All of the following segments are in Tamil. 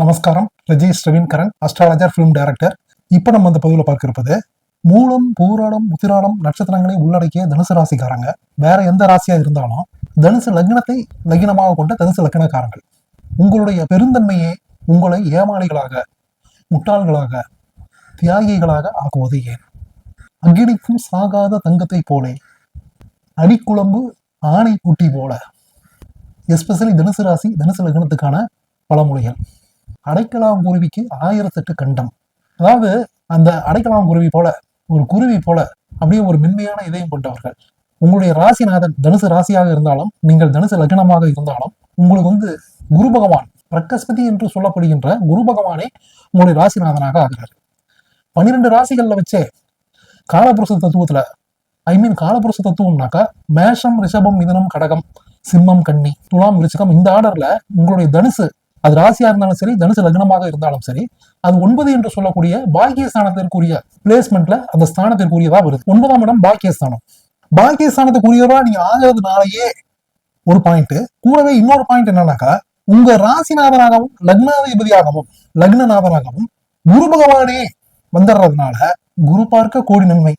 நமஸ்காரம். Rajesh Ravinkaran astrologer film director இப்போ நம்ம அந்த பதிவில் பார்க்க இருப்பது மூலம் பூராடம் உத்திராடம் நட்சத்திரங்களை உள்ளடக்கிய தனுசு ராசிக்காரங்க. வேற எந்த ராசியா இருந்தாலும் தனுசு லக்னத்தை லக்னமாக கொண்ட தனுசு லக்னக்காரங்கள். உங்களுடைய பெருந்தன்மையே உங்களை ஏமாளிகளாக முட்டாள்களாக தியாகிகளாக ஆக்குவது ஏன்? அக்கினிக்கும் சாகாத தங்கத்தை போலே அடிக்குழம்பு ஆணை குட்டி போல எஸ்பெஷலி தனுசு ராசி தனுசு லக்னத்துக்கான பழமொழிகள். அடைக்கலாங்குருவிக்கு குருவிக்கு ஆயிரத்தெட்டு கண்டம். அதாவது அந்த அடைக்கலாங்குருவி குருவி போல ஒரு குருவி போல அப்படியே ஒரு மென்மையான இதயம் கொண்டவர்கள். உங்களுடைய ராசிநாதன் தனுசு ராசியாக இருந்தாலும் நீங்கள் தனுசு லக்னமாக இருந்தாலும் உங்களுக்கு வந்து குரு பகவான் பிரகஸ்பதி என்று சொல்லப்படுகின்ற குரு பகவானே உங்களுடைய ராசிநாதனாக ஆகிறார். பன்னிரெண்டு ராசிகள்ல வச்சே காலபுருஷ தத்துவத்துல ஐ மீன் காலபுருஷ தத்துவம்னாக்கா மேஷம் ரிஷபம் மிதனம் கடகம் சிம்மம் கன்னி துலாம் விருச்சிகம் இந்த ஆர்டர்ல உங்களுடைய தனுசு அது ராசியா இருந்தாலும் சரி தனுசு லக்னமாக இருந்தாலும் சரி அது ஒன்பது என்று சொல்லக்கூடிய பாக்கிய ஸ்தானத்திற்குரிய பிளேஸ்மெண்ட்ல அந்த ஸ்தானத்திற்குரியதா வருது. ஒன்பதாம் இடம் பாக்கிய ஸ்தானம் பாக்கிய ஸ்தானத்துக்குரியவரா நீங்க ஆகிறதுனாலயே ஒரு பாயிண்ட் கூடவே இன்னொரு பாயிண்ட் என்னன்னாக்கா உங்க ராசிநாதனாகவும் லக்னாதிபதியாகவும் லக்னநாதனாகவும் குரு பகவானே வந்துடுறதுனால குரு பார்க்க கோடி நன்மை.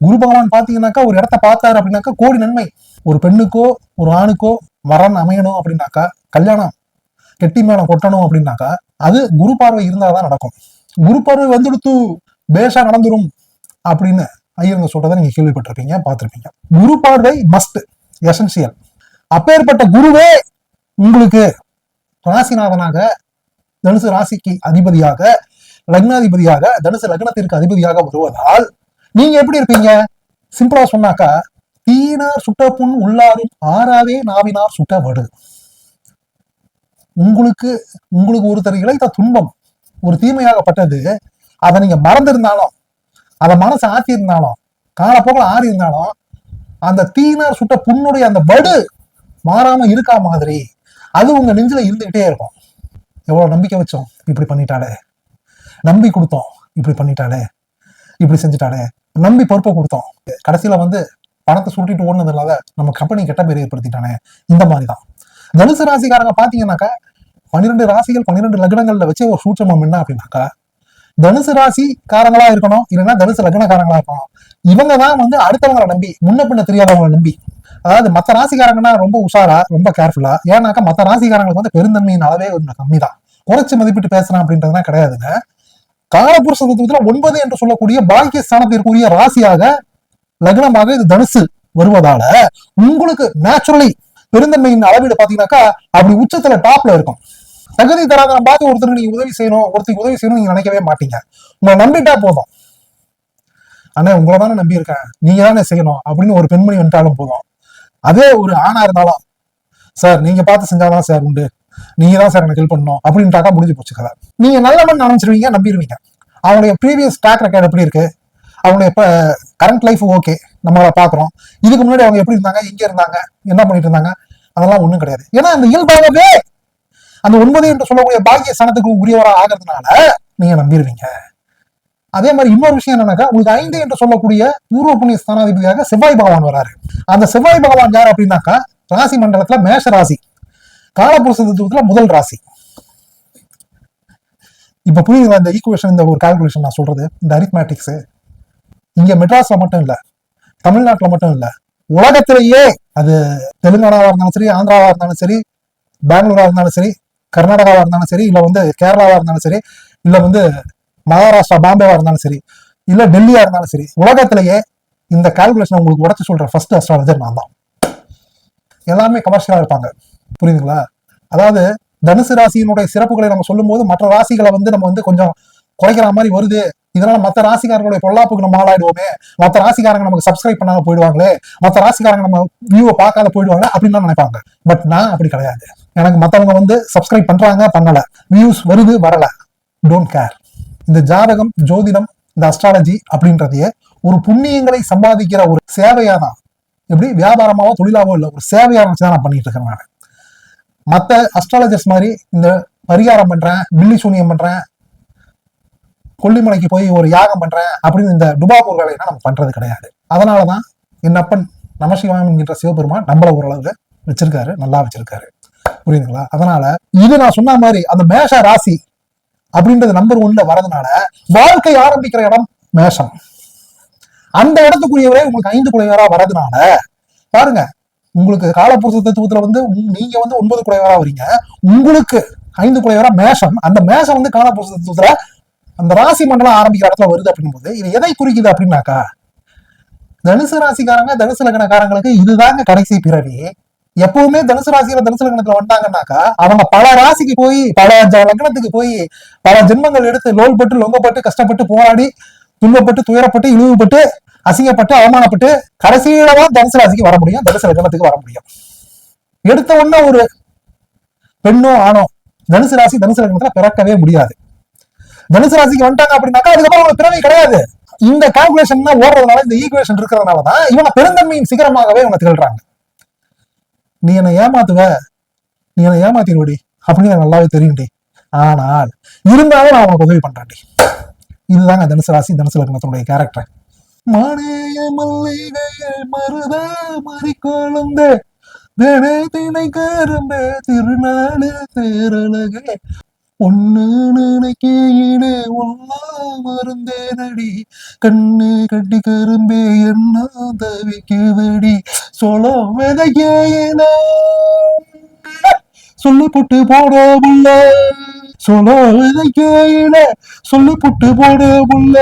குரு பகவான் பாத்தீங்கன்னாக்கா ஒரு இடத்த பார்த்தாரு அப்படின்னாக்கா கோடி நன்மை. ஒரு பெண்ணுக்கோ ஒரு ஆணுக்கோ வரன் அமையணும் அப்படின்னாக்கா கல்யாணம். கெட்டி மேல கொட்டணும் அப்படின்னாக்கா அது குரு பார்வை இருந்தாதான் நடக்கும். குரு பார்வை வந்துடுத்து பேஷா நடந்துரும் அப்படின்னு ஐயருங்க சொல்றதை நீங்க கேள்விப்பட்டிருப்பீங்க பார்த்துருப்பீங்க. குரு பார்வை மஸ்ட் எசென்சியல் அப்பேற்பட்ட குருவே உங்களுக்கு ராசிநாதனாக தனுசு ராசிக்கு அதிபதியாக லக்னாதிபதியாக தனுசு லக்னத்திற்கு அதிபதியாக வருவதால் நீங்க எப்படி இருப்பீங்க? சிம்பிளா சொன்னாக்கா தீனார் சுட்ட புண் உள்ளாரும் ஆறாவே நாவினார் சுட்ட வடு உங்களுக்கு உங்களுக்கு ஒருத்தர் இழைத்த துன்பம் ஒரு தீமையாகப்பட்டது அதை நீங்க மறந்திருந்தாலும் அதை மனசு ஆத்தியிருந்தாலும் காலப்போக்கில் ஆறி இருந்தாலும் அந்த தீனார் சுட்ட புண்ணுடைய அந்த வடு மாறாம இருக்கா மாதிரி அது உங்க நெஞ்சில இருந்துகிட்டே இருக்கும். எவ்வளவு நம்பிக்கை வச்சோம் இப்படி பண்ணிட்டாலே. நம்பி கொடுத்தோம் இப்படி பண்ணிட்டாலே. இப்படி செஞ்சுட்டாலே. நம்பி பொறுப்பை கொடுத்தோம். கடைசியில வந்து பணத்தை சுருட்டிட்டு ஓடுனது இல்லாத நம்ம கம்பெனி கெட்ட பேர் ஏற்படுத்திட்டானே. இந்த மாதிரி தான் தனுசு ராசிக்காரங்க பாத்தீங்கன்னாக்கா பன்னிரெண்டு ராசிகள் பன்னிரெண்டு லக்னங்கள்ல வச்சு ஒரு சூட்சமம் என்ன அப்படின்னாக்கா தனுசு ராசி காரங்களா இருக்கணும் இல்லைன்னா தனுசு லக்னக்காரங்களா இருக்கணும். இவங்க தான் வந்து அடுத்தவங்களை நம்பி முன்ன பின்ன தெரியாதவங்களை நம்பி. அதாவது மற்ற ராசிக்காரங்கன்னா ரொம்ப உஷாரா ரொம்ப கேர்ஃபுல்லா ஏன்னாக்கா மற்ற ராசிக்காரங்களுக்கு வந்து பெருந்தன்மையின் அளவே கொஞ்சம் கம்மி தான் குறைச்சு மதிப்பிட்டு பேசுறான் அப்படின்றதுனா கிடையாதுங்க. காலபுருஷ தத்துவத்துல ஒன்பது என்று சொல்லக்கூடிய பாக்கிய ஸ்தானத்திற்குரிய ராசியாக லக்னமாக இது தனுசு வருவதால உங்களுக்கு நேச்சுரலி பெருந்தன்மையின் அளவீடு பாத்தீங்கன்னாக்கா அப்படி உச்சத்துல டாப்ல இருக்கும். தகுதி தராதன பார்த்து ஒருத்தருக்கு நீங்க உதவி செய்யணும் ஒருத்தருக்கு உதவி செய்யணும் நீங்க நினைக்கவே மாட்டீங்க. உங்களை நம்பிட்டா போதும். அண்ணே உங்களை தானே நம்பி இருக்கேன் நீங்க தானே செய்யணும் அப்படின்னு ஒரு பெண்மணி வந்துட்டாலும் போதும். அதே ஒரு ஆணா இருந்தாலும் சார் நீங்க பார்த்து செஞ்சாதான் சார் உண்டு. நீங்க தான் சார் எனக்கு ஹெல்ப் பண்ணணும். அப்படின்ட்டாக்கா முடிஞ்சு போச்சு கதை. நீங்க நல்ல மண் நினைச்சிருவீங்க நம்பிடுவீங்க அவனுடைய ப்ரீவியஸ் ட்ராக் ரெக்கார்ட் எப்படி இருக்கு? அவங்களுடைய இப்ப கரண்ட் லைஃப் ஓகே நம்மளை பாக்குறோம் இதுக்கு முன்னாடி அவங்க எப்படி இருந்தாங்க எங்க இருந்தாங்க என்ன பண்ணிட்டு இருந்தாங்க? அதெல்லாம் ஒண்ணும் கிடையாது. ஏன்னா அந்த இயல்பாகவே அந்த ஒன்பது என்று சொல்லக்கூடிய பாக்கிய சனத்துக்கு உரியவராக ஆகிறதுனால நீங்க நம்பிடுவீங்க. அதே மாதிரி இன்னொரு விஷயம் என்னன்னாக்கா உங்களுக்கு ஐந்து என்று சொல்லக்கூடிய பூர்வ புண்ணிய ஸ்தானாதிபதியாக செவ்வாய் பகவான் வராரு. அந்த செவ்வாய் பகவான் யார் அப்படின்னாக்கா ராசி மண்டலத்துல மேஷ ராசி காலபுருஷ தத்துவத்துல முதல் ராசி. இப்ப புரியுதுங்களா இந்த ஈக்குவேஷன் இந்த ஒரு கால்குலேஷன் நான் சொல்றது? இந்த அரித்மேட்டிக்ஸ் இங்க மெட்ராஸ்ல மட்டும் இல்ல தமிழ்நாட்டுல மட்டும் இல்ல உலகத்திலேயே அது தெலுங்கானாவா இருந்தாலும் சரி ஆந்திராவா இருந்தாலும் சரி பெங்களூரா இருந்தாலும் சரி கர்நாடகாவா இருந்தாலும் சரி இல்லை வந்து கேரளாவா இருந்தாலும் சரி இல்லை வந்து மகாராஷ்டிரா பாம்பேவா இருந்தாலும் சரி இல்லை டெல்லியா இருந்தாலும் சரி உலகத்திலேயே இந்த கால்குலேஷன் உங்களுக்கு உடச்சி சொல்ற ஃபர்ஸ்ட் அஸ்ட்ராலஜர் நான் தான். எல்லாமே கமர்ஷியலா இருப்பாங்க. புரியுதுங்களா? அதாவது தனுசு ராசியினுடைய சிறப்புகளை நம்ம சொல்லும்போது மற்ற ராசிகளை வந்து நம்ம வந்து கொஞ்சம் குறைக்கிற மாதிரி வருது. இதனால மற்ற ராசிக்காரங்களுடைய பொல்லாப்புக்கு நம்ம ஆளாயிடுவோமே. மற்ற ராசிக்காரங்க நமக்கு சப்ஸ்கிரைப் பண்ணாம போயிடுவாங்களே. மற்ற ராசிக்காரங்க நம்ம வியூவை பார்க்காத போயிடுவாங்க அப்படின்னு தான் நினைப்பாங்க. பட் நான் அப்படி கிடையாது. எனக்கு மற்றவங்க வந்து சப்ஸ்கிரைப் பண்றாங்க பண்ணல. வியூஸ் வருது வரல. டோன்ட் கேர் இந்த ஜாதகம் ஜோதிடம் இந்த அஸ்ட்ராலஜி அப்படின்றதையே ஒரு புண்ணியங்களை சம்பாதிக்கிற ஒரு சேவையா தான் எப்படி? வியாபாரமாவோ தொழிலாவோ இல்லை ஒரு சேவையாக வச்சு தான் நான் பண்ணிட்டு இருக்கேன் நான். மற்ற அஸ்ட்ராலஜர்ஸ் மாதிரி இந்த பரிகாரம் பண்றேன் பில்லி சூனியம் பண்றேன் கொல்லிமலைக்கு போய் ஒரு யாகம் பண்றேன் அப்படின்னு இந்த டுபாகூர் வேலையெல்லாம் நம்ம பண்றது கிடையாது. அதனாலதான் என் அப்பன் நமசிவாயம் என்கின்ற சிவபெருமான் நம்மளை ஓரளவுக்கு வச்சிருக்காரு நல்லா வச்சிருக்காரு. புரியுதுங்களா? அதனால இது நான் சொன்ன மாதிரி அந்த மேஷ ராசி அப்படின்றது நம்பர் ஒன்ல வரதுனால வாழ்க்கை ஆரம்பிக்கிற இடம் மேஷம். அந்த இடத்துக்குரியவரே உங்களுக்கு ஐந்து குலைவரா வரதுனால பாருங்க உங்களுக்கு காலப்புருஷ தத்துவத்துல வந்து நீங்க வந்து ஒன்பது குலைவரா வரீங்க உங்களுக்கு ஐந்து குலைவரா மேஷம். அந்த மேஷம் வந்து காலப்புருஷ தத்துவத்துல அந்த ராசி மண்டலம் ஆரம்பிக்கிற இடத்துல வருது அப்படிங்கும்போது இது எதை குறிக்குது அப்படின்னாக்கா தனுசு ராசிக்காரங்க தனுசு லக்னக்காரங்களுக்கு இதுதாங்க கடைசி பிறவி. எப்பவுமே தனுசு ராசியில தனுசு லக்னத்துல வந்தாங்கன்னாக்கா அவங்க பல ராசிக்கு போய் பல ஜ- லக்னத்துக்கு போய் பல ஜென்மங்கள் எடுத்து லோல்பட்டு லொங்கப்பட்டு கஷ்டப்பட்டு போராடி துன்பப்பட்டு துயரப்பட்டு இழிவுபட்டு அசிங்கப்பட்டு அவமானப்பட்டு கடைசியில தான் தனுசு ராசிக்கு வர முடியும் தனுசு லக்னத்துக்கு வர முடியும். எடுத்த உடனே ஒரு பெண்ணோ ஆணோ தனுசு ராசி தனுசு லக்னத்துல பிறக்கவே முடியாது. தனுசு ராசிக்கு வந்துட்டாங்க அப்படின்னாக்கா அதுக்கப்புறம் அவங்க பிறவி கிடையாது. இந்த கால்குலேஷன் தான் ஓடுறதுனால இந்த ஈக்குவேஷன் இருக்கிறதுனால தான் இவங்க பெருந்தன்மையின் சிகரமாகவே இவங்க திகழ்றாங்க. நீ என்னை ஏமாத்துவ? நீ என்னை ஏமாத்திடுவடி? அப்படின்னு எனக்கு நல்லாவே தெரியும்டி. ஆனால் இருந்தாலும் நான் உனக்கு உதவி பண்றேன்டி. இதுதாங்க தனுசு ராசி தனுசு லக்னத்தினுடைய கேரக்டர் மானேய மல்லிகை மருதா மறி கொழுந்து தினை தினை கரும்பு திருநாடு தேரழகே. ஒன்னு நினைக்கையிலே ஒன்னா மருந்தேனடி கண்ணு கட்டி கரும்பே என்ன தவிக்குதடி. சொலம் விதைக்கையில சொல்லி புட்டு போட முல்ல சொல விதைக்கையில சொல்லி புட்டு போட முல்ல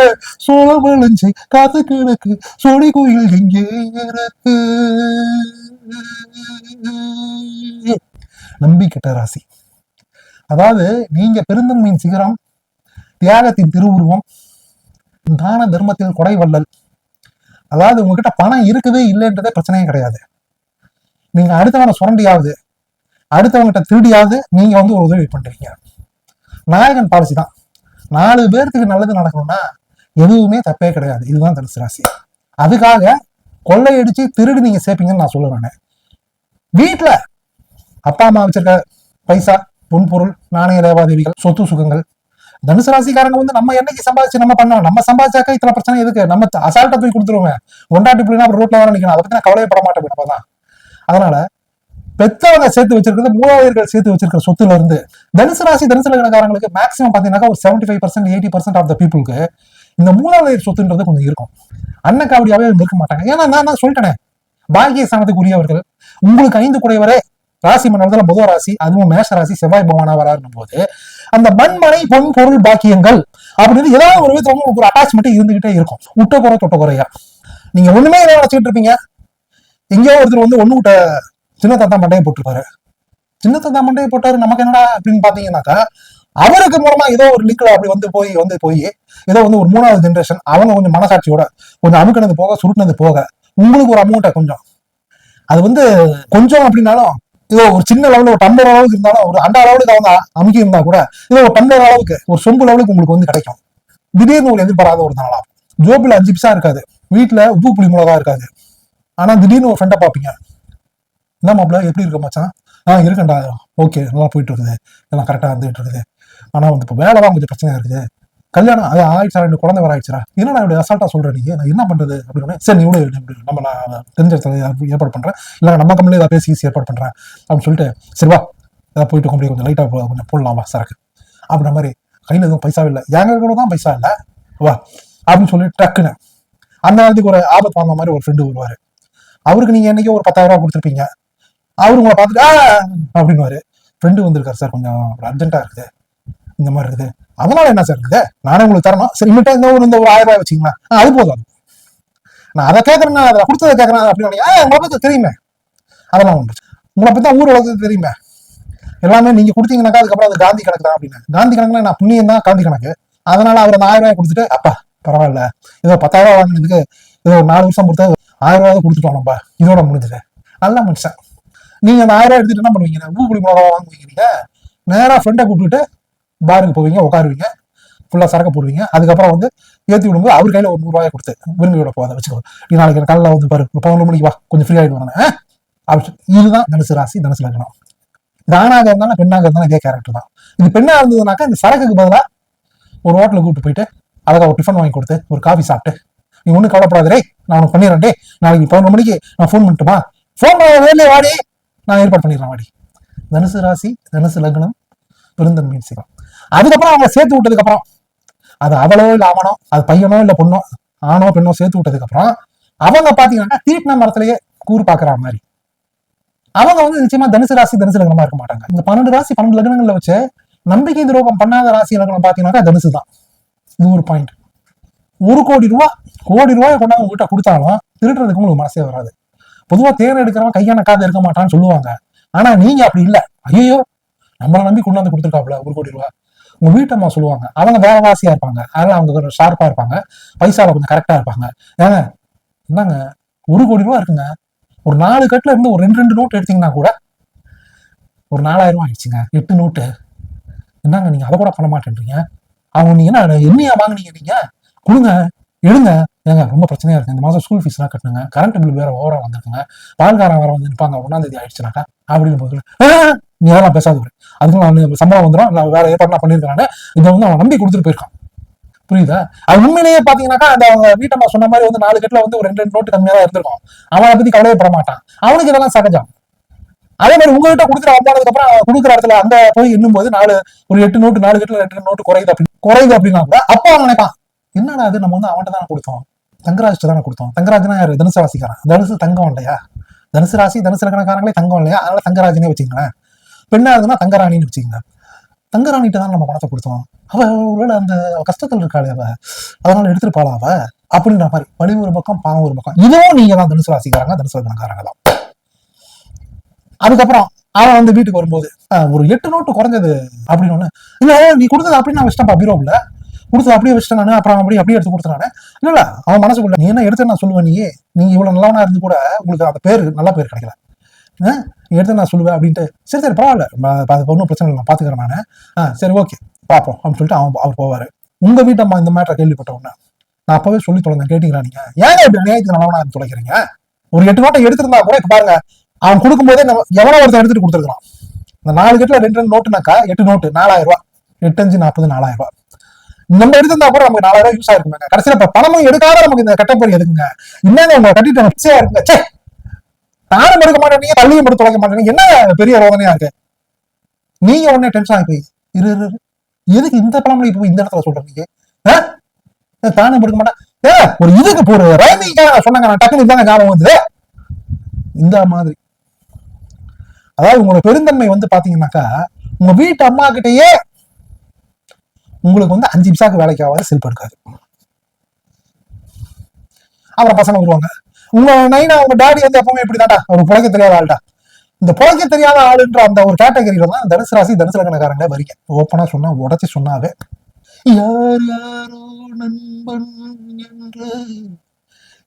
சோள விளைஞ்சு காத்து கிடக்கு. சோடி கோயில் எங்கே இருக்கு. நம்பிக்கிட்ட ராசி. அதாவது நீங்க பெருந்தன்மையின் சிகரம் தியாகத்தின் திருவுருவம் தான தர்மத்தில் கொடை வள்ளல். அதாவது உங்ககிட்ட பணம் இருக்குதே இல்லைன்றதே பிரச்சனையே கிடையாது. நீங்க அடுத்தவனை சுரண்டியாவது அடுத்தவங்ககிட்ட திருடியாவது நீங்க வந்து ஒரு உதவி பண்றீங்க. நாயகன் பாலிசி தான். நாலு பேர்த்துக்கு நல்லது நடக்கணும்னா எதுவுமே தப்பே கிடையாது. இதுதான் தனுசு ராசி. அதுக்காக கொள்ளையடிச்சு திருடி நீங்க சேர்ப்பீங்கன்னு நான் சொல்லுவேன் வீட்டுல அப்பா அம்மா வச்சிருக்க பைசா பொன்பொருள் நாணய தேவாதேவிகள் சொத்து சுகங்கள். தனுசு ராசிக்காரங்க வந்து நம்ம என்னைக்கு சம்பாதிச்சு நம்ம பண்ணோம் நம்ம சம்பாதிச்சாக்கா இத்தனை பிரச்சனை எதுக்கு? நம்ம அசால்ட்டா போய் கொடுத்துருவோம். ஒண்டாட்டி பிள்ளைனா அப்புறம் ரோட்ல வர நிக்கணும். அதை பத்தி நான் கவலையப்பட மாட்டேன் நம்ம அதனால பெத்தவங்க சேர்த்து வச்சிருக்கிறது மூலாவர்கள் சேர்த்து வச்சிருக்கிற சொத்துல இருந்து தனுசு ராசி தனுசு லக்னக்காரங்களுக்கு மேக்ஸிமம் பாத்தீங்கன்னா ஒரு seventy five percent eighty percent of the பீப்புளுக்கு இந்த மூலாவயர் சொத்துன்றது கொஞ்சம் இருக்கும். அண்ணன் காவடியாவே இருக்க மாட்டாங்க. ஏன்னா நான் தான் சொல்லிட்டேனே பாக்கிய ஸ்தானத்துக்கு உங்களுக்கு ஐந்து குறைவரே ராசி மன்னர்கள் புத ராசி அதுவும் மேஷ ராசி செவ்வாய் பவனா வராருன்னும் போது அந்த மண்மனை பொன் பொருள் பாக்கியங்கள் அப்படின்னு ஏதாவது ஒரு விதத்துல உங்களுக்கு ஒரு அட்டாச்மெண்ட் இருந்துகிட்டே இருக்கும். உட்ட குறை தொட்ட குறையா. நீங்க ஒண்ணுமே என்ன நினைச்சிட்டு இருப்பீங்க. எங்கேயோ ஒருத்தர் வந்து ஒண்ணு விட்ட சின்ன தாத்தா மண்டையை போட்டிருப்பாரு. சின்ன தாத்தா மண்டையை போட்டாரு நமக்கு என்னடா அப்படின்னு பாத்தீங்கன்னாக்கா அவருக்கு மூலமா ஏதோ ஒரு லிக்ல அப்படி வந்து போய் வந்து போய் ஏதோ வந்து ஒரு மூணாவது ஜென்ரேஷன் அவங்க கொஞ்சம் மனசாட்சியோட கொஞ்சம் அமுக்கினது போக சுருட்டினது போக உங்களுக்கு ஒரு அமௌண்ட்டை கொஞ்சம். அது வந்து கொஞ்சம் அப்படின்னாலும் ஏதோ ஒரு சின்ன லெவலில் ஒரு டம்ளர் அளவுக்கு இருந்தாலும் ஒரு அண்டா லெவலுக்கு அவங்க அமுக்கி இருந்தா கூட ஏதோ ஒரு டம்ளர் அளவுக்கு ஒரு சொம்பு லெவலுக்கு உங்களுக்கு வந்து கிடைக்கும். திடீர்னு ஒரு எதிர்பாராத ஒரு நாளா. ஜோபில் அஞ்சு பிசா இருக்காது. வீட்டில் உப்பு புளி மிளகா இருக்காது. ஆனால் திடீர்னு ஒரு ஃப்ரெண்டை பார்ப்பீங்க. என்ன மாப்பிள்ள எப்படி இருக்க மச்சான்? ஆ இருக்கேன்டா. ஓகே நல்லா போயிட்டு இருக்குது. எல்லாம் கரெக்டாக இருந்துகிட்டு இருக்குது. ஆனால் வந்து இப்போ வேலை தான் கொஞ்சம் பிரச்சனையாக இருக்குது. கல்யாணம் அது ஆயிடுச்சா? ரெண்டு குழந்தை வர ஆயிடுச்சா என்னடா இப்படி அசால்ட்டா சொல்றேன் நீ? நான் என்ன பண்றது? அப்படின்னு சரி நீ விடு நம்ம நான் தெரிஞ்ச இடத்துல ஏற்பாடு பண்றேன். இல்லை நம்ம கம்பெனியில் ஏதாவது பேசி ஈஸி ஏற்பாடு பண்றேன். அப்படின்னு சொல்லிட்டு சரி வா. ஏதாவது போயிட்டு கொஞ்சம் கொஞ்சம் லைட்டா கொஞ்சம் போடலாம் சரக்கு? அப்படின்ற மாதிரி கையில் எதுவும் பைசா இல்லை. எங்க கூட தான் பைசா இல்லை. வா. அப்படின்னு சொல்லி டக்குன்னு அந்த நேரத்துக்கு ஒரு ஆபத்து வாங்க மாதிரி ஒரு ஃப்ரெண்டு வருவார். அவருக்கு நீங்கள் என்றைக்கோ ஒரு பத்தாயிரம் ரூபா கொடுத்துருப்பீங்க. அவரு உங்களை பார்த்துட்டு அப்படின்னு ஃப்ரெண்டு வந்திருக்காரு சார் கொஞ்சம் அர்ஜென்ட்டாக இருக்குது. இந்த மாதிரி இருக்குது. அதனால என்ன சார் இருக்குது? நானே உங்களுக்கு தரணும் சரி இமிட்டா இந்த ஒரு இந்த ஒரு ஆயிரம் ரூபாய் வச்சுங்களா அது போதும் நான் அதை கேட்கறேன் அதை கொடுத்ததை கேட்கறேன் அப்படின்னு உங்களை பத்தி தெரியுமே. அதெல்லாம் ஒன்று உங்களை பத்தி தான் ஊர் உலகத்துக்கு தெரியுமே. எல்லாமே நீங்க கொடுத்தீங்கன்னாக்கா அதுக்கப்புறம் அது காந்தி கணக்கு தான் அப்படின்னு. காந்தி கணக்குல நான் புண்ணியம் தான் காந்தி கணக்கு. அதனால அவர் அந்த ஆயிரம் ரூபாய் கொடுத்துட்டு அப்பா பரவாயில்ல. ஏதோ பத்தாயிரம் ரூபாய் வாங்கினதுக்கு ஏதோ ஒரு நாலு வருஷம் கொடுத்தா ஆயிரம் ரூபாய் கொடுத்துட்டோம் நம்ம. இதோட முடிஞ்சது. நல்ல மனுஷன். நீங்க அந்த ஆயிரம் ரூபாய் எடுத்துட்டு என்ன பண்ணுவீங்க? பூ புளி மிளகா வாங்குவீங்க நீங்க. நேரா ஃப்ரெண்டை கூப்பிட்டுட்டு பாருக்கு போவீங்க உட்காருவீங்க ஃபுல்லாக சரக்கு போடுவீங்க. அதுக்கப்புறம் வந்து ஏற்றி விடும்போது அவர் கையில் ஒரு நூறுரூவாயை கொடுத்து விரும்பி விட போகாத வச்சுக்கோ. நீ நாளைக்கு காலையில் வந்து பாரு பதினொன்று மணிக்கு வா கொஞ்சம் ஃப்ரீ ஆயிட்டு இதுதான் தனுசு ராசி தனுசு லக்னம். இது ஆணாக இருந்தாலும் பெண்ணாக இருந்தாலும் இதே கேரக்டர் தான். இது பெண்ணாக இருந்ததுனாக்கா இந்த சரக்குக்கு பதிலாக ஒரு ஹோட்டலுக்கு கூப்பிட்டு போயிட்டு அழகாக ஒரு டிஃபன் வாங்கி கொடுத்து ஒரு காஃபி சாப்பிட்டு நீ ஒன்றும் கவலைப்படாத நான் உனக்கு பண்ணிடுறேன் டே நாளைக்கு பதினொரு மணிக்கு நான் ஃபோன் பண்ணட்டுமா ஃபோன் பண்ண வேலையை வாடி. நான் ஏற்பாடு பண்ணிடுறேன் வாடி. தனுசு ராசி தனுசு லக்னம் பெருந்தன்மையின் சிவம். அதுக்கப்புறம் அவங்க சேர்த்து விட்டதுக்கு அப்புறம் அது அவளோ இல்ல அவனோ அது பையனோ இல்ல பொண்ணோ ஆணோ பெண்ணோ சேர்த்து விட்டதுக்கு அப்புறம் அவங்க பாத்தீங்கன்னா தீட்டின மரத்திலேயே கூறு பாக்குற மாதிரி. அவங்க வந்து நிச்சயமா தனுசு ராசி தனுசு லக்னமா இருக்க மாட்டாங்க. இந்த பன்னெண்டு ராசி பன்னெண்டு லக்னங்கள்ல வச்சு நம்பிக்கை துரோகம் பண்ணாத ராசி லக்னம் பாத்தீங்கன்னாக்கா தனுசு தான். இது ஒரு பாயிண்ட் ஒரு கோடி ரூபா கோடி ரூபாய் கொண்டாந்து உங்ககிட்ட கொடுத்தாலும் திருடுறதுக்கு உங்களுக்கு மனசே வராது. பொதுவா தேர் எடுக்கிறவன் கையான காது இருக்க மாட்டான்னு சொல்லுவாங்க. ஆனா நீங்க அப்படி இல்ல. ஐயோ நம்மளை நம்பி கொண்டாந்து கொடுத்துருக்காப்ல ஒரு கோடி ரூபா. உங்க வீட்டம்மா சொல்லுவாங்க. அவங்க வேற வாசியா இருப்பாங்க. அதனால அவங்க ஷார்ப்பா இருப்பாங்க. பைசால கொஞ்சம் கரெக்டா இருப்பாங்க. ஏங்க என்னங்க ஒரு கோடி ரூபா இருக்குங்க. ஒரு நாலு கட்டுல இருந்து ஒரு ரெண்டு ரெண்டு நோட்டு எடுத்தீங்கன்னா கூட ஒரு நாலாயிரம் ரூபாய் ஆயிடுச்சுங்க. எட்டு நோட்டு. என்னங்க நீங்க அதை கூட பண்ண மாட்டேன்றீங்க? அவங்க நீங்க என்ன என்னையா வாங்கினீங்க நீங்க? கொடுங்க எடுங்க. ஏங்க ரொம்ப பிரச்சனையா இருக்கு. இந்த மாசம் ஸ்கூல் ஃபீஸ் எல்லாம் கட்டணுங்க. கரண்ட் பில் வேற ஓவரா வந்திருக்குங்க. பால்காரன் வேற வந்து நிற்பாங்க ஒன்னாந்தேதி ஆயிடுச்சுனாக்கா அப்படின்னு போது நீ அதெல்லாம் பேசாத. அதுக்கு நான் சம்பளம் வந்துடும் நான் வேற ஏற்பாடு பண்ணிருக்கானே இதை வந்து அவன் நம்பி கொடுத்துட்டு போயிருக்கான். புரியுதா? அது உண்மையிலேயே பாத்தீங்கன்னாக்கா அந்த அவங்க வீட்டம்மா சொன்ன மாதிரி வந்து நாலு கட்டுல வந்து ஒரு ரெண்டு ரெண்டு நோட்டு கம்மியா தான் இருந்திருக்கும். அவனை பத்தி கவலையே பட மாட்டான். அவனுக்கு இதெல்லாம் சகஜம். அதே மாதிரி உங்ககிட்ட கொடுத்துட்டு வந்தானதுக்கு அப்புறம் அவன் கொடுக்குற இடத்துல அங்க போய் எண்ணும் போது நாலு ஒரு எட்டு நோட்டு நாலு கட்டுல ரெண்டு நோட்டு குறையுது அப்படி குறையுது அப்படின்னா கூட அப்போ அவன் நினைப்பான் என்னடா அது நம்ம வந்து அவன்கிட்ட தானே கொடுத்தோம். தங்கராஜ் தானே கொடுத்தோம். தங்கராஜ்னா யாரு? தனுசு ராசிக்காரன். தனுசு தங்கம் இல்லையா? தனுசு ராசி தனுசு லக்கணக்காரங்களே தங்கம் இல்லையா? அதனால தங்கராஜனே வச்சுங்களேன் பெண்ணா இருந்ததுன்னா தங்கராணின்னு வச்சுக்கோங்க. தங்கராணிட்டு தான் நம்ம பணத்தை கொடுத்தோம். அவ ஒருவேளை அந்த கஷ்டத்தில் இருக்காளே அவ. அதனால எடுத்துருப்பாளா அவ. அப்படின்ற மாதிரி. பழி ஒரு பக்கம் பாவம் ஒரு பக்கம். இதுவும் நீங்க தான் தனுசு ராசிக்காரங்க தனுசு லக்கணக்காரங்க தான். அதுக்கப்புறம் அவன் வந்து வீட்டுக்கு வரும்போது "ஆஹ், ஒரு எட்டு நோட்டு குறைஞ்சது அப்படின்னு ஒண்ணு. இல்ல நீ கொடுத்தது அப்படி நான் வச்சிட்டேன் பீரோவில் கொடுத்தது அப்படியே வச்சிட்டேன் நான். அப்புறம் அப்படி அப்படியே எடுத்து கொடுத்துறானே இல்ல இல்லை. அவன் மனசுக்குள்ள நீ என்ன எடுத்து நான் சொல்லுவேன் நீ நீங்க இவ்வளவு நல்லவனா இருந்து கூட உங்களுக்கு அந்த பேர் நல்ல பேர் கிடைக்கல. எடுத்து நான் சொல்லுவேன் அப்படின்ட்டு. சரி சரி பரவாயில்ல. ஒன்றும் பிரச்சனை இல்லை. நான் பார்த்துக்கிறேன் நான். ஆ சரி ஓகே. பார்ப்போம் அப்படின்னு சொல்லிட்டு அவன் அவர் போவார். உங்கள் வீட்டை வீட்டம்மா இந்த மேட்டரை கேள்விப்பட்ட உடனே நான் அப்போவே சொல்லி தொடங்க கேட்டீங்களா நீங்க? ஏங்க இப்படி நியாயத்துக்கு நல்லவனா தொலைக்கிறீங்க? ஒரு எட்டு நோட்டை எடுத்திருந்தா கூட இப்போ பாருங்க அவன் கொடுக்கும்போதே நம்ம எவனோ ஒருத்தன் எடுத்துட்டு கொடுத்துருக்கலாம் இந்த நாலு கட்டில் ரெண்டு ரெண்டு நோட்டுனாக்கா எட்டு நோட்டு நாலாயிரம் ரூபாய். எட்டு அஞ்சு நாற்பது நாலாயிரம் ரூபாய். நம்ம எடுத்திருந்தா கூட நமக்கு நாலாயிரம் ரூபாய் யூஸ் ஆயிருக்குங்க கடைசியில் இப்போ பணமும் எடுக்காத நமக்கு இந்த கட்டப்படி எதுக்குங்க? இன்னும் உங்களை கட்டிட்டு பிச்சையா இருக்குங்க? சே தானும் எடுக்க மாட்டேங்க தள்ளியும் எடுத்து தொலைக்க மாட்டேங்க என்ன பெரிய ரோதனையா இருக்கு? நீங்க உடனே டென்ஷன் ஆகி போய் இரு இரு எதுக்கு இந்த பழமொழி இப்போ இந்த இடத்துல சொல்றீங்க நீங்க? ஏன் தானும் எடுக்க மாட்டேன். ஏ ஒரு இதுக்கு போற ரைமிங்காக சொன்னாங்க நான் டக்குனு தாங்க ஞாபகம் வந்து இந்த மாதிரி. அதாவது உங்களோட பெருந்தன்மை வந்து பாத்தீங்கன்னாக்கா உங்க வீட்டு அம்மா கிட்டயே உங்களுக்கு வந்து அஞ்சு நிமிஷாக்கு வேலைக்கு ஆகாத செல்ஃப் எடுக்காது அப்புறம் பசங்க வருவாங்க. உங்க நைனா உங்க டாடி வந்து எப்பவுமே இப்படிதான்டா. ஒரு புழைக்க தெரியாத ஆள்டா. இந்த புழைக்க தெரியாத ஆளுன்ற அந்த ஒரு கேட்டகரியில தான் தனுசு ராசி தனுசு லக்னக்காரங்க வரீங்க ஓப்பனா சொன்னா உடச்சி சொன்னாவே யார் யாரோ நண்பன் என்று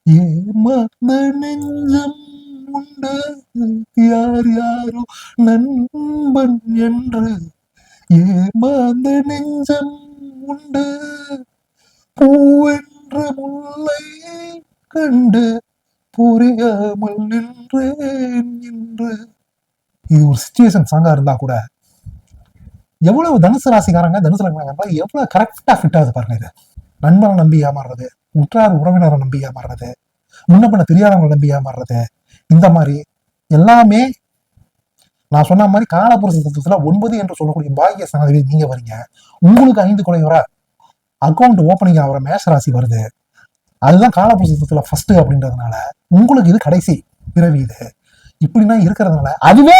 ஏமாந்த நெஞ்சம் உண்டு யார் யாரோ நண்பன் என்று ஏமாந்த நெஞ்சம் உண்டு. பூவென்ற முல்லை கண்டு புரியாமல் நின்றேன் என்று. இது ஒரு சுச்சுவேஷன் சாங்கா இருந்தா கூட எவ்வளவு தனுசு ராசிக்காரங்க தனுசு ராசிக்காரங்க எவ்வளவு கரெக்டா ஃபிட் ஆகுது பாருங்க இது. நண்பனை நம்பி ஏமாறுறது உற்றார் உறவினரை நம்பி ஏமாறுறது முன்ன பண்ண தெரியாதவங்களை நம்பி ஏமாறுறது இந்த மாதிரி எல்லாமே நான் சொன்ன மாதிரி காலபுருஷ தத்துவத்துல ஒன்பது என்று சொல்லக்கூடிய பாக்கிய சனதி நீங்க வரீங்க. உங்களுக்கு ஐந்து குறைவரா அக்கௌண்ட் ஓப்பனிங் ஆகிற மேஷ ராசி வருது. அதுதான் காலபுருஷ ஃபர்ஸ்ட் அப்படின்றதுனால உங்களுக்கு இது கடைசி பிறவி இது. இப்படின்னா இருக்கிறதுனால அதுவே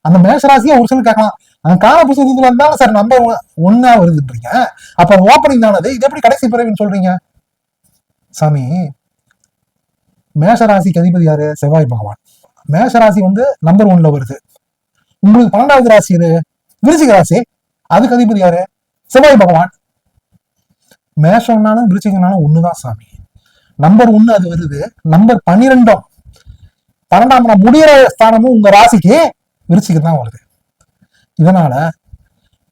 அந்த மேஷ ராசியை ஒரு சிலர் கேட்கலாம். அந்த காலபுருஷ இருந்தாலும் சார் நம்பர் ஒன்னா வருதுன்றீங்க அப்ப ஓப்பனிங் தானது? இது எப்படி கடைசி பிறவின்னு சொல்றீங்க? சாமி மேஷராசிக்கு அதிபதி யாரு? செவ்வாய் பகவான். மேஷராசி வந்து நம்பர் ஒன்ல வருது. உங்களுக்கு பன்னெண்டாவது ராசி எது? விருச்சிக ராசி. அதுக்கு அதிபதி யாரு? செவ்வாய் பகவான். மேஷம்னாலும் விருச்சிகனாலும் ஒண்ணுதான் சாமி. நம்பர் ஒண்ணு அது வருது. நம்பர் பன்னிரெண்டும். பன்னெண்டாம் இடம் முடிகிற ஸ்தானமும் உங்க ராசிக்கு விருச்சிக்கு தான் வருது இதனால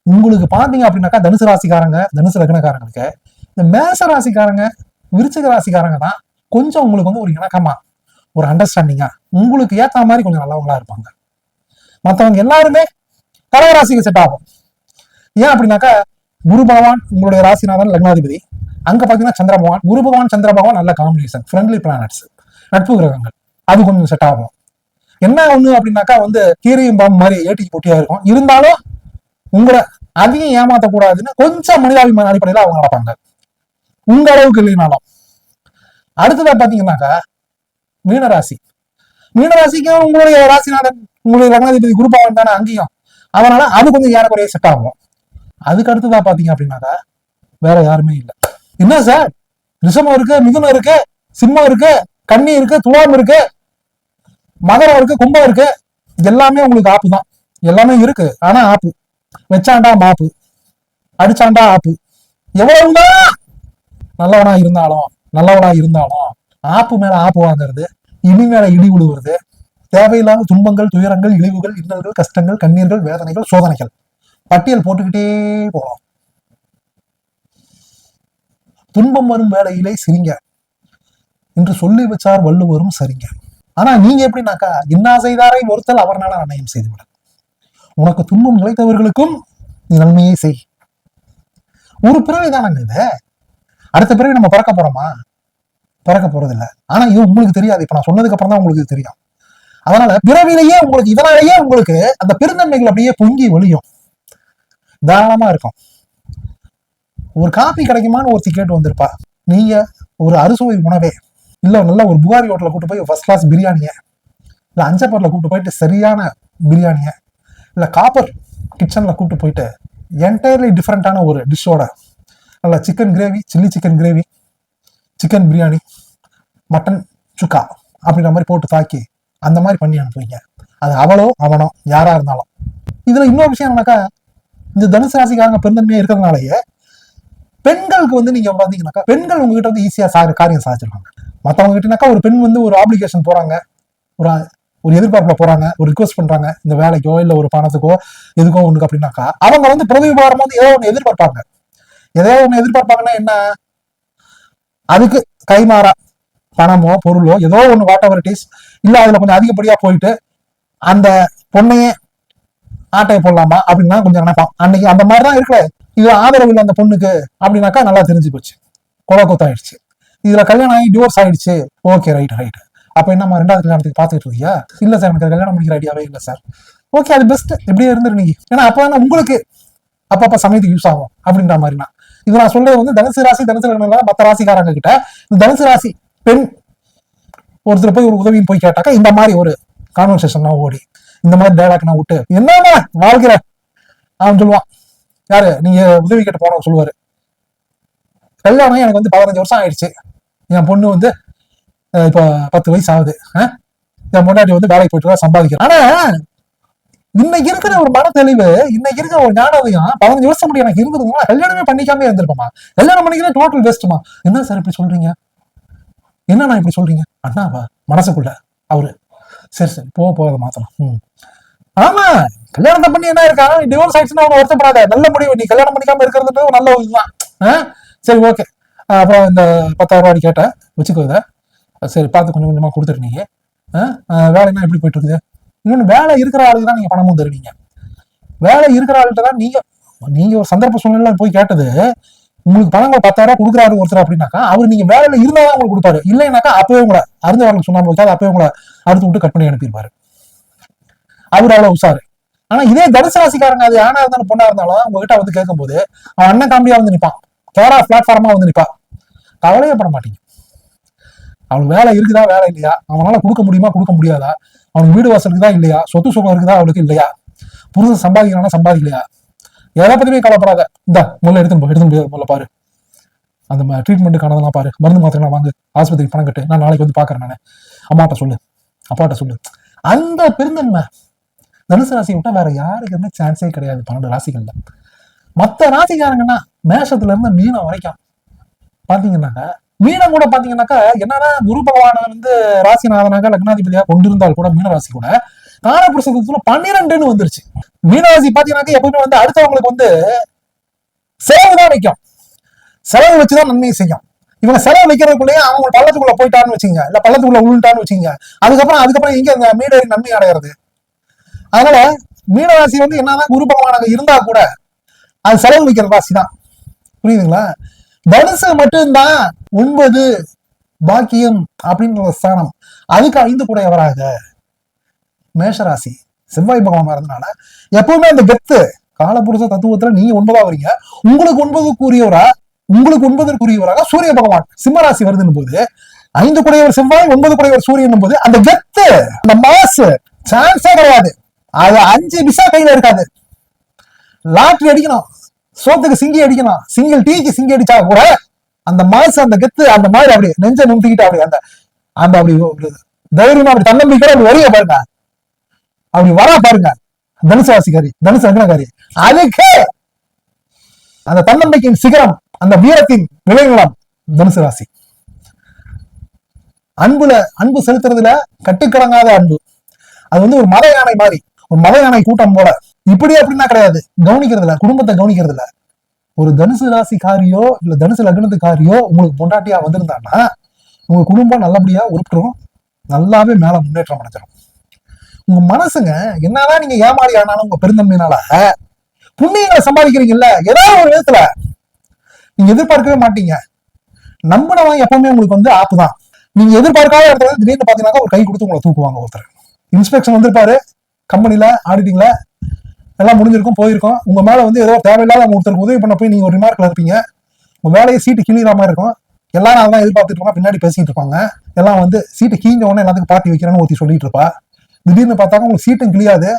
உங்களுக்கு பாத்தீங்க அப்படின்னாக்கா தனுசு ராசிக்காரங்க தனுசு லக்னக்காரங்களுக்கு இந்த மேச ராசிக்காரங்க விருச்சிக ராசிக்காரங்க தான் கொஞ்சம் உங்களுக்கு வந்து ஒரு இணக்கமா ஒரு அண்டர்ஸ்டாண்டிங்கா உங்களுக்கு ஏத்த மாதிரி கொஞ்சம் நல்லவங்களா இருப்பாங்க. மத்தவங்க எல்லாருமே கடகராசிக்கு செட் ஆகும். ஏன் அப்படின்னாக்கா குரு பகவான் உங்களுடைய ராசிநாதன் லக்னாதிபதி. அங்க பாத்தீங்கன்னா சந்திர பகவான் குரு பகவான் சந்திர பகவான் நல்ல காம்பினேஷன் ஃப்ரெண்ட்லி பிளானட்ஸ் நட்பு கிரகங்கள். அது கொஞ்சம் செட் ஆகும். என்ன ஒண்ணு அப்படின்னாக்கா வந்து கீரையும் பாம்பு மாதிரி ஏட்டிக்கு போட்டியா இருக்கும். இருந்தாலும் உங்களை அதையும் ஏமாத்தக்கூடாதுன்னு கொஞ்சம் மனிதாபிமான அடிப்படையில் அவங்க நடப்பாங்க. உங்க அளவுக்கு இல்லைனாலும். அடுத்ததா பாத்தீங்கன்னாக்கா மீனராசி. மீனராசிக்கும் உங்களுடைய ராசிநாதன் உங்களுடைய லக்னாதிபதி குருபாவன் தானே அங்கேயும். அதனால அது கொஞ்சம் ஏறக்குறைய செட் ஆகும். அதுக்கு அடுத்ததா பாத்தீங்க அப்படின்னாக்கா வேற யாருமே இல்லை. என்ன சார்? ரிஷமம் இருக்கு மிதுனம் இருக்கு சிம்மம் இருக்கு கண்ணி இருக்கு துலாம் இருக்கு மகரம் இருக்கு கும்பம் இருக்கு. எல்லாமே உங்களுக்கு ஆப்பு தான். எல்லாமே இருக்கு. ஆனா ஆப்பு. வச்சாண்டா மாப்பு. அடிச்சாண்டா ஆப்பு. எவ்வளவுதான் நல்லவனா இருந்தாலும் நல்லவனா இருந்தாலும் ஆப்பு மேல ஆப்பு வாங்குறது இனி மேல இடி விழுவுறது தேவையில்லாத துன்பங்கள் துயரங்கள் இழிவுகள் இன்னல்கள் கஷ்டங்கள் கண்ணீர்கள் வேதனைகள் சோதனைகள். பட்டியல் போட்டுக்கிட்டே போகலாம் துன்பம் வரும் வேளையிலே சிரிங்க. என்று சொல்லி வச்சார் வள்ளுவரும் சரிங்க. ஆனா நீங்க எப்படின்னாக்கா இன்னா செய்தாரை ஒருத்தல் அவர்னால நன்மையும் செய்துவிட உனக்கு துன்பம் நிலைத்தவர்களுக்கும் நீ நன்மையை செய். ஒரு பிறவை தானங்க இது. அடுத்த பிறவி நம்ம பிறக்க போறோமா? பிறக்க போறது இல்ல ஆனா இது உங்களுக்கு தெரியாது. இப்ப நான் சொன்னதுக்கு அப்புறம் தான் உங்களுக்கு தெரியும். அதனால பிறவிலேயே உங்களுக்கு இதனாலேயே உங்களுக்கு அந்த பெருந்தன்மைகள் அப்படியே பொங்கி வழியும் தாராளமா இருக்கும். ஒரு காப்பி கிடைக்குமான்னு ஒருத்தி கேட்டு வந்திருப்பா. நீங்க ஒரு அறுசுவை உணவே. இல்லை நல்ல ஒரு புகாரி ஹோட்டலில் கூட்டு போய் ஃபர்ஸ்ட் கிளாஸ் பிரியாணியை. இல்லை அஞ்சப்பரில் கூப்பிட்டு போயிட்டு சரியான பிரியாணியை. இல்லை காப்பர் கிச்சனில் கூப்பிட்டு போயிட்டு என்டையர்லி டிஃப்ரெண்ட்டான ஒரு டிஷ்ஷோட நல்ல chicken gravy chilli chicken gravy chicken biryani mutton chukka அப்படின்ற மாதிரி போட்டு தாக்கி அந்த மாதிரி பண்ணி அனுப்புவீங்க. அது அவளோ அவனோ யாராக இருந்தாலும். இதில் இன்னொரு விஷயம் என்னன்னாக்கா இந்த தனுசு ராசிக்காரங்க பெருந்தன்மையாக இருக்கிறதுனாலயே பெண்களுக்கு வந்து நீங்க பாத்தீங்கன்னாக்கா பெண்கள் உங்ககிட்ட வந்து ஈஸியா சா காரியம் சாதிச்சிருவாங்க மத்தவங்க கிட்டனாக்கா ஒரு பெண் வந்து ஒரு ஆப்ளிகேஷன் போறாங்க. ஒரு ஒரு எதிர்பார்ப்புல போறாங்க. ஒரு ரிக்வஸ்ட் பண்றாங்க. இந்த வேலைக்கோ இல்ல ஒரு பணத்துக்கோ எதுக்கோ ஒண்ணுக்கு அப்படின்னாக்கா அவங்க வந்து பிரதிபாரம் வந்து ஏதோ ஒண்ணு எதிர்பார்ப்பாங்க. ஏதோ ஒண்ணு எதிர்பார்ப்பாங்கன்னா என்ன? அதுக்கு கைமாறா பணமோ பொருளோ ஏதோ ஒண்ணு வாட் எவர் இட் இஸ் இல்ல அதுல கொஞ்சம் அதிகப்படியா போயிட்டு அந்த பொண்ணையே ஆட்டையை போடலாமா? அப்படின்னா கொஞ்சம் நினைப்பான். அன்னைக்கு அந்த மாதிரி தான் இருக்கிற இதுல ஆதரவு இல்லை அந்த பொண்ணுக்கு அப்படின்னாக்கா நல்லா தெரிஞ்சு போச்சு. கொலை கொத்தாயிடுச்சு. இதுல கல்யாணம் ஆகி டிவோர்ஸ் ஆயிடுச்சு. ஓகே ரைட் ரைட் அப்ப என்னமா ரெண்டாவது கல்யாணத்துக்கு பாத்துக்கிட்டு இருக்கியா? இல்ல சார் எனக்கு கல்யாணம் பண்ணிக்கிற ஐடியாவே இல்ல சார் ஓகே அது பெஸ்ட் இப்படியே இருந்துரு நீங்க. ஏன்னா அப்ப உங்களுக்கு அப்பப்ப சமயத்துக்கு யூஸ் ஆகும் அப்படின்ற மாதிரினா. இது நான் சொல்றது வந்து தனுசு ராசி தனுசு லக்னம் மத்த ராசிக்காரங்க கிட்ட இந்த தனுசு ராசி பெண் ஒருத்தர் போய் ஒரு உதவியும் போய் கேட்டாக்கா இந்த மாதிரி ஒரு கான்வர்சேஷன் ஓடி. இந்த மாதிரி டைலாக் நான் விட்டு என்னமா வாழ்க்கிற அவன் சொல்லுவான். யாரு? நீங்க உதவி கேட்டு போனவங்க சொல்லுவாரு. கல்யாணம் எனக்கு வந்து பதினஞ்சு வருஷம் ஆயிடுச்சு. என் பொண்ணு வந்து இப்போ பத்து வயசு ஆகுது. என் முன்னாடி வந்து வேலைக்கு போயிட்டு சம்பாதிக்கிறேன் ஆனா இன்னைக்கு இருக்கிற ஒரு மன தெளிவு இன்னைக்கு இருக்கிற ஒரு ஞானதையும் பதினஞ்சு வருஷம் முடியும் எனக்கு இருந்ததுன்னா கல்யாணமே பண்ணிக்காம இருந்திருப்போமா கல்யாணம் பண்ணிக்கிறேன் டோட்டல் வேஸ்ட்டுமா என்ன சார் இப்படி சொல்றீங்க? என்ன நான் இப்படி சொல்றீங்க? அண்ணாவா மனசுக்குள்ள. அவரு. சரி சரி போக போகாத மாத்தலாம். ம். ஆமா கல்யாணத்தை பண்ணி என்ன இருக்கா? டிவோர்ஸ் ஆயிடுச்சுன்னா அவனை வருத்தப்படாத. நல்ல முடிவு. நீ கல்யாணம் பண்ணிக்காம இருக்கிறது நல்ல ஒரு இதுதான் ஆ? சரி ஓகே அப்புறம் இந்த பத்தாயிரம் ரூபாய் கேட்டேன் வச்சுக்கோ சரி பார்த்து கொஞ்சம் கொஞ்சமாக கொடுத்துரு நீங்க. ஆ? வேலை என்ன எப்படி போயிட்டு இருக்குது? இன்னொன்று வேலை இருக்கிற ஆளுக்கு தான் நீங்க பணமும் தருவீங்க. வேலை இருக்கிற ஆளுகிட்ட தான் நீங்க நீங்க ஒரு சந்தர்ப்ப சூழ்நிலை போய் கேட்டது உங்களுக்கு பணங்கள் பத்தாயிரம் ரூபாய் கொடுக்குறாரு ஒருத்தர் அப்படின்னாக்கா அவர் நீங்க வேலையில இருந்தாதான் உங்களுக்கு கொடுப்பாரு. இல்லைனாக்கா அப்பவே உங்களை அறிஞ்சவர்களுக்கு சொன்னாம வைக்காது அப்பவே உங்களை அறுத்து விட்டு கட் பண்ணி அனுப்பியிருப்பாரு அவர் அவ்வளவு உஷாரு. ஆனா இதே தனுசு ராசிக்காரங்க அது ஆனா இருந்தாலும் பொண்ணா இருந்தாலும் உங்ககிட்ட வந்து கேட்கும் போது அவன் அண்ணன் காமெடியா வந்து நிப்பான். தோரா பிளாட்ஃபார்மா வந்து நிப்பா கவலையே பண்ண மாட்டீங்க. அவனுக்கு வேலை இருக்குதா வேலை இல்லையா? அவனால கொடுக்க முடியுமா கொடுக்க முடியாதா? அவனுக்கு வீடு வாசல் இருக்குதா இல்லையா? சொத்து சுகம் இருக்குதா அவளுக்கு இல்லையா? புருஷன் சம்பாதிக்கிறானா சம்பாதிக்கலையா? எதை பத்தியுமே கவலைப்படாத. இந்த முதல்ல எடுத்துன்னு போ எடுத்துன்னு போய் முதல்ல பாரு. அந்த ட்ரீட்மெண்ட்டுக்கானதெல்லாம் பாரு. மருந்து மாத்திரை வாங்கு. ஆஸ்பத்திரிக்கு பணம் கட்டு. நான் நாளைக்கு வந்து பாக்குறேன் நான். அம்மாட்ட சொல்லு. அப்பாட்ட சொல்லு. அந்த பெருந்தன்மை தனுசு ராசி விட்டா வேற யாருக்குமே சான்ஸே கிடையாது பன்னெண்டு ராசிகள்ல. மத்த ராசிக்காரங்கன்னா மேஷத்துல இருந்து மீனம் வரைக்கும். பாத்தீங்கன்னாக்க மீனம் கூட பாத்தீங்கன்னாக்கா என்னன்னா குரு பகவான வந்து ராசிநாதனாக லக்னாதிபதியா கொண்டிருந்தால் கூட மீன ராசி கூட காலபுருஷத்துல பன்னிரெண்டுன்னு வந்துருச்சு. மீனராசி பாத்தீங்கன்னாக்கா எப்பவுமே வந்து அடுத்தவங்களுக்கு வந்து செலவு தான் வைக்கும். செலவு வச்சுதான் நன்மையை செய்யும். இவங்க செலவு வைக்கிறதுக்குள்ளேயே அவங்க பள்ளத்துக்குள்ள போயிட்டான்னு வச்சுங்க இல்ல பள்ளத்துக்குள்ள உள்ளிட்டான்னு வச்சுங்க அதுக்கப்புறம் அதுக்கப்புறம் எங்க அந்த மீனேறி நன்மை அடையிறது அதனால மீனராசி வந்து என்னதான் குரு பகவானாக இருந்தா கூட அது செலவு வைக்கிற ராசி தான். புரியுதுங்களா? தனுசு மட்டும்தான் ஒன்பது பாக்கியம் அப்படின்ற ஸ்தானம். அதுக்கு ஐந்து கூடையவராக மேஷராசி செவ்வாய் பகவான் இருந்தனால எப்பவுமே அந்த கெத்து காலபுருஷ தத்துவத்துல நீங்க ஒன்பதா வரீங்க உங்களுக்கு ஒன்பது கூறியவரா உங்களுக்கு ஒன்பதற்குரியவராக சூரிய பகவான். சிம்மராசி வருதுன்னு போது ஐந்து குடையவர் செவ்வாய் ஒன்பது குடையவர் சூரியன் போது அந்த கெத்து அந்த மாசு சான்ஸே கிடையாது. அது அஞ்சு பிசா கையில இருக்காது. லாட்ரி அடிக்கணும். சோத்துக்கு சிங்கி அடிக்கணும். சிங்கிள் டீக்கு சிங்கி அடிச்சா கூட அந்த மாசு அந்த கெத்து அந்த மாதிரி அப்படி நெஞ்ச நுந்திக்கிட்டு அப்படி அந்த அந்த அப்படி தைரியமா அப்படி தன்னம்பிக்கை அப்படி வரிய பாருங்க. அப்படி வரா பாருங்க. தனுசு ராசிக்காரி தனுசு லக்னக்காரி அதுக்கு அந்த தன்னம்பிக்கையின் சிகரம் அந்த வீரத்தின் விளைநிலம் தனுசு ராசி. அன்புல அன்பு செலுத்துறதுல கட்டுக்கடங்காத அன்பு. அது வந்து ஒரு மத யானை மாதிரி. ஒரு மலை யானை கூட்டம் போல. இப்படி அப்படின்னா கிடையாது. கவனிக்கிறதுல குடும்பத்தை கவனிக்கிறதுல ஒரு தனுசு ராசிக்காரியோ இல்ல தனுசு லக்னத்துக்காரியோ உங்களுக்கு பொண்டாட்டியா வந்திருந்தான்னா உங்க குடும்பம் நல்லபடியா உருப்பிடும். நல்லாவே மேல முன்னேற்றம் அடைஞ்சிடும் உங்க மனசுங்க என்னதான் நீங்க ஏமாறி ஆனாலும் உங்க பெருந்தன்மையினால புண்ணியங்களை சம்பாதிக்கிறீங்கல்ல? ஏதாவது ஒரு விதத்துல நீங்க எதிர்பார்க்கவே மாட்டீங்க. நம்பினவன் எப்பவுமே உங்களுக்கு வந்து ஆப்பு தான். நீங்க எதிர்பார்க்காத இடத்துல திடீர்னு பாத்தீங்கன்னா ஒரு கை கொடுத்து உங்களை தூக்குவாங்க ஒருத்தர். இன்ஸ்பெக்ஷன் வந்திருப்பாரு. கம்பெனியில் ஆடிட்டிங்கில் எல்லாம் முடிஞ்சிருக்கும் போயிருக்கும். உங்கள் மேலே வந்து ஏதோ தேவையில்லாத ஒருத்தருக்கு உதவி பண்ண போய் நீங்கள் ஒரு ரிமார்க்கில் இருப்பீங்க. உங்கள் வேலையை சீட்டு கிழிகிற மாதிரி இருக்கும். எல்லாரும் அதெல்லாம் எதிர்பார்த்துட்டு இருப்பாங்க பின்னாடி பேசிகிட்டு இருப்பாங்க. எல்லாம் வந்து சீட்டு கீஞ்ச உடனே எல்லாத்துக்கும் பார்ட்டி வைக்கிறேன்னு ஒருத்தி சொல்லிட்டு இருப்பா. திடீர்னு பார்த்தாக்க உங்களுக்கு சீட்டும் கிளியாது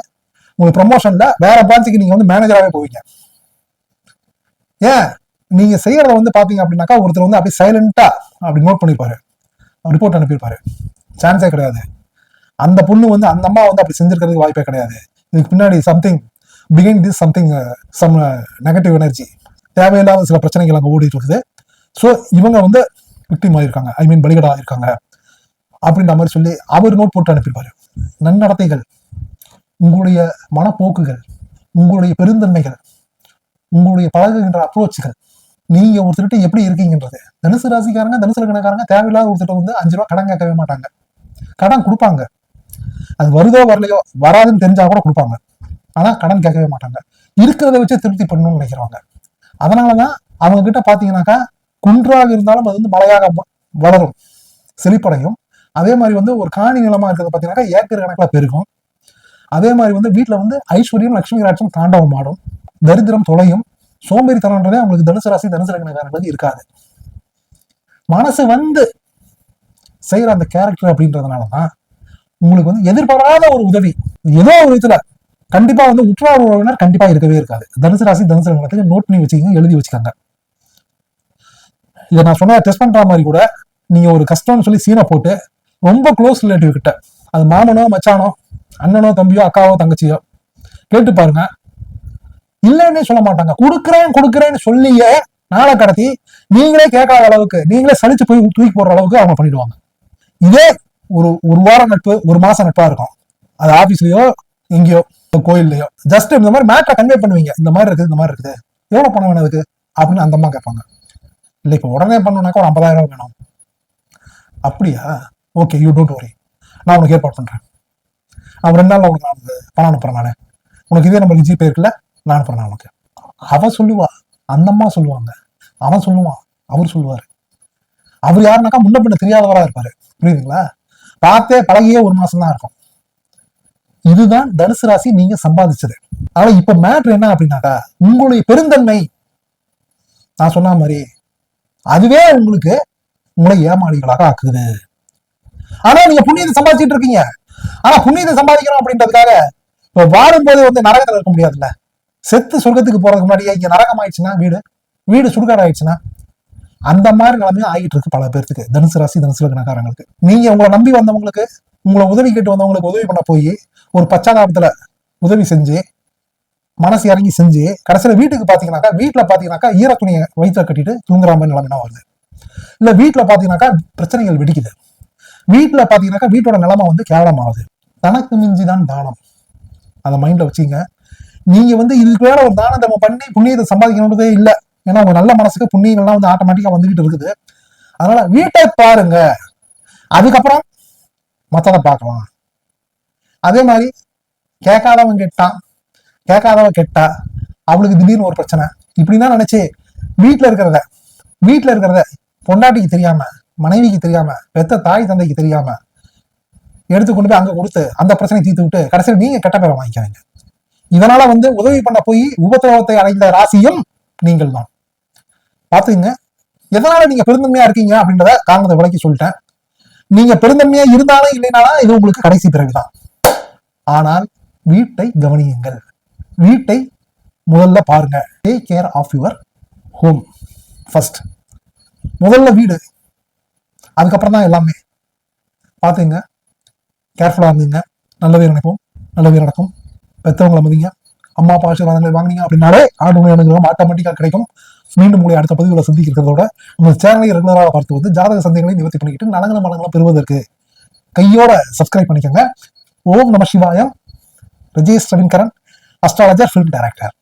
உங்களுக்கு ப்ரொமோஷனில் வேற பிரான்ச்சுக்கு நீங்கள் வந்து மேனேஜராகவே போவீங்க. ஏன்? நீங்கள் செய்கிறத வந்து பார்த்தீங்க அப்படின்னாக்கா ஒருத்தர் வந்து அப்படியே சைலண்டா அப்படி நோட் பண்ணிருப்பாரு ரிப்போர்ட் அனுப்பியிருப்பாரு. சான்ஸே கிடையாது. அந்த பொண்ணு வந்து அந்த அம்மா வந்து அப்படி செஞ்சிருக்கிறதுக்கு வாய்ப்பே கிடையாது. இதுக்கு பின்னாடி something behind this something some negative energy தேவையில்லாத சில பிரச்சனைகள் அங்கே ஓடிட்டு இருக்குது. ஸோ இவங்க வந்து விக்டிம் ஆயிருக்காங்க. ஐ மீன் பலிகடா இருக்காங்க அப்படின்ற மாதிரி சொல்லி அவர் நோட் போட்டு அனுப்பியிருப்பாரு. நன்னடத்தைகள் உங்களுடைய மனப்போக்குகள் உங்களுடைய பெருந்தன்மைகள் உங்களுடைய பழகுகின்ற அப்ரோச்சுகள் நீங்க ஒருத்தர்கிட்ட எப்படி இருக்கீங்கன்றது. தனுசு ராசிக்காரங்க தனுசு லக்னக்காரங்க தேவையில்லாத ஒருத்தர் வந்து அஞ்சு ரூபா கடன் கேட்கவே மாட்டாங்க. கடன் கொடுப்பாங்க. அது வருதோ வரலையோ வராதுன்னு தெரிஞ்சா கூட கொடுப்பாங்க. ஆனா கடன் கேட்கவே மாட்டாங்க. இருக்கிறத வச்சு திருப்தி பண்ணணும்னு நினைக்கிறவங்க. அதனாலதான் அவங்க கிட்ட பாத்தீங்கன்னாக்கா குன்றாக இருந்தாலும் அது வந்து மழையாக வளரும். செழிப்படையும். அதே மாதிரி வந்து ஒரு காணி நிலமா இருக்கிறது பாத்தீங்கன்னாக்கா ஏக்கர் கணக்குல பெருகும். அதே மாதிரி வந்து வீட்டுல வந்து ஐஸ்வர்யம் லட்சுமி ராட்சம் தாண்டவம் ஆடும். தரித்திரம் தொலையும். சோம்பேறித்தனம்ன்றதே அவங்களுக்கு தனுசு ராசி தனுசு லக்னக்காரங்களுக்கு இருக்காது. மனசு வந்து செய்யற அந்த கேரக்டர் அப்படின்றதுனாலதான் உங்களுக்கு வந்து எதிர்பாராத ஒரு உதவி. ஏதோ ஒரு விதத்துல கண்டிப்பா வந்து உற்றார் உறவினர் கண்டிப்பா இருக்கவே இருக்காது தனுசு ராசி தனுசு லக்னத்துக்கு நோட் பண்ணி வச்சுக்கோங்க எழுதி வச்சுக்கோங்க. இதை நான் சொன்ன டெஸ்ட் பண்ற மாதிரி கூட நீங்க ஒரு கஷ்டம்னு சொல்லி சீனை போட்டு ரொம்ப க்ளோஸ் ரிலேட்டிவ் கிட்ட அது மாமனோ மச்சானோ அண்ணனோ தம்பியோ அக்காவோ தங்கச்சியோ கேட்டு பாருங்க. இல்லைன்னே சொல்ல மாட்டாங்க. கொடுக்குறேன் கொடுக்குறேன்னு சொல்லியே நாளை கடத்தி நீங்களே கேட்காத அளவுக்கு நீங்களே சலிச்சு போய் தூக்கி போடுற அளவுக்கு அவங்க பண்ணிடுவாங்க. இதே ஒரு ஒரு வாரம் நட்பு ஒரு மாசம் நட்பா இருக்கும். அது ஆபீஸ்லயோ எங்கேயோ கோயில்லையோ. ஜஸ்ட் இந்த மாதிரி மேட்டரை கன்வே பண்ணுவீங்க. இந்த மாதிரி இருக்குது இந்த மாதிரி இருக்குது. எவ்வளவு பணம் வேணும் அதுக்கு? அப்படின்னு அந்த அம்மா கேட்பாங்க. இல்ல இப்ப உடனே பண்ணணும்னாக்கா ஒரு ஐம்பதாயிரம் ரூபாய் வேணும். அப்படியா? ஓகே யூ டோன்ட் வரி நான் உனக்கு ஏற்பாடு பண்றேன். அவன் ரெண்டு நாள்ல உனக்கு நான் பணம் அனுப்புறேன் நான். உனக்கு இதே நம்பருக்கு ஜிபே இருக்குல்ல நான் அனுப்புறேன் நான் உனக்கு. அவ சொல்லுவா. அந்த அம்மா சொல்லுவாங்க. அவன் சொல்லுவான். அவர் சொல்லுவாரு. அவர் யாருனாக்கா முன்ன பின்ன தெரியாதவரா இருப்பாரு. புரியுதுங்களா? பார்த்தே பழகியே ஒரு மாசம் தான் இருக்கும். இதுதான் தனுசு ராசி நீங்க சம்பாதிச்சது. ஆனா இப்ப மேட்ரு என்ன அப்படின்னாக்கா உங்களுடைய பெருந்தன்மை. நான் சொன்ன மாதிரி அதுவே உங்களுக்கு உங்களை ஏமாளிகளாக ஆக்குது. ஆனா நீங்க புண்ணியத்தை சம்பாதிச்சிட்டு இருக்கீங்க. ஆனா புண்ணியத்தை சம்பாதிக்கணும் அப்படின்றதுக்காக இப்ப வாழும்போது வந்து நரகத்துல இருக்க முடியாதுல்ல. செத்து சொர்க்கத்துக்கு போறதுக்கு முன்னாடியே இங்க நரகம் ஆயிடுச்சுன்னா வீடு. வீடு சுடுகாடு ஆயிடுச்சுன்னா அந்த மாதிரி நிலைமையும் ஆகிட்டு இருக்கு பல பேர்த்துக்கு. தனுசு ராசி தனுசு லக்னக்காரங்களுக்கு. நீங்க உங்களை நம்பி வந்தவங்களுக்கு உங்களை உதவி கேட்டு வந்தவங்களுக்கு உதவி பண்ண போய் ஒரு பச்சாதாபத்துல உதவி செஞ்சு மனசு இறங்கி செஞ்சு கடைசியில வீட்டுக்கு பாத்தீங்கன்னாக்கா வீட்டுல பாத்தீங்கன்னாக்கா ஈர துணியை வயிற்ற கட்டிட்டு தூங்குற மாதிரி நிலைமைனா வருது. இல்ல வீட்டுல பாத்தீங்கன்னாக்கா பிரச்சனைகள் வெடிக்குது. வீட்டுல பாத்தீங்கன்னாக்கா வீட்டோட நிலைமை வந்து கேவலமாகுது. தனக்கு மிஞ்சிதான் தானம். அதை மைண்ட்ல வச்சுங்க. நீங்க வந்து இதுக்கு மேல ஒரு தான தர்மம் பண்ணி புண்ணியத்தை சம்பாதிக்கணுன்றதே இல்லை. ஏன்னா உங்க நல்ல மனசுக்கு புண்ணியங்கள்லாம் வந்து ஆட்டோமேட்டிக்கா வந்துகிட்டு இருக்குது. அதனால வீட்டை பாருங்க. அதுக்கப்புறம் மத்ததை பார்க்கலாம். அதே மாதிரி கேட்காதவன் கெட்டான். கேட்காதவன் கெட்டா. அவளுக்கு திடீர்னு ஒரு பிரச்சனை. இப்படின்னா நினைச்சு வீட்டுல இருக்கிறத வீட்டுல இருக்கிறத பொண்டாட்டிக்கு தெரியாம மனைவிக்கு தெரியாம பெத்த தாய் தந்தைக்கு தெரியாம எடுத்து கொண்டு போய் அங்க கொடுத்து அந்த பிரச்சனையை தீர்த்து விட்டு கடைசியில் நீங்க கெட்ட பேரை வாங்கிக்கிறீங்க இதனால வந்து உதவி பண்ண போய் உபத்திரவத்தை அடைந்த ராசியும் நீங்கள் தான் பாத்துங்க எதனால நீங்க பெருந்தன்மையா இருக்கீங்க அப்படின்றத காரணத்தை விளக்கி சொல்லிட்டேன். நீங்க பெருந்தன்மையா இருந்தாலும் இல்லைனாலும் இது உங்களுக்கு கடைசி பிறகுதான். ஆனால் வீட்டை கவனியுங்கள். வீட்டை முதல்ல பாருங்க. Take care of your home first முதல்ல வீடு. அதுக்கப்புறம் தான் எல்லாமே. பார்த்துங்க கேர்ஃபுல்லாக இருந்தீங்க. நல்லதே நினைப்போம். நல்லதே நடக்கும். பெற்றவங்களை மதிங்க. அம்மா அப்பா ஆசீர்வாதங்களை வாங்கினீங்க அப்படின்னாலே ஆண்டு ஆட்டோமேட்டிக்காக கிடைக்கும். மீண்டும் உங்களை அடுத்த பதிவுகளை சந்திக்கிறதோட உங்க சேனலை ரெகுலராக பார்த்து வந்து ஜாதக சந்தைகளை நிவர்த்தி பண்ணிக்கிட்டு நலங்கள மலங்களை பெறுவதற்கு கையோட சப்ஸ்கிரைப் பண்ணிக்கோங்க. ஓம் நம Sivayam. Rajesh Ravinkaran astrologer film director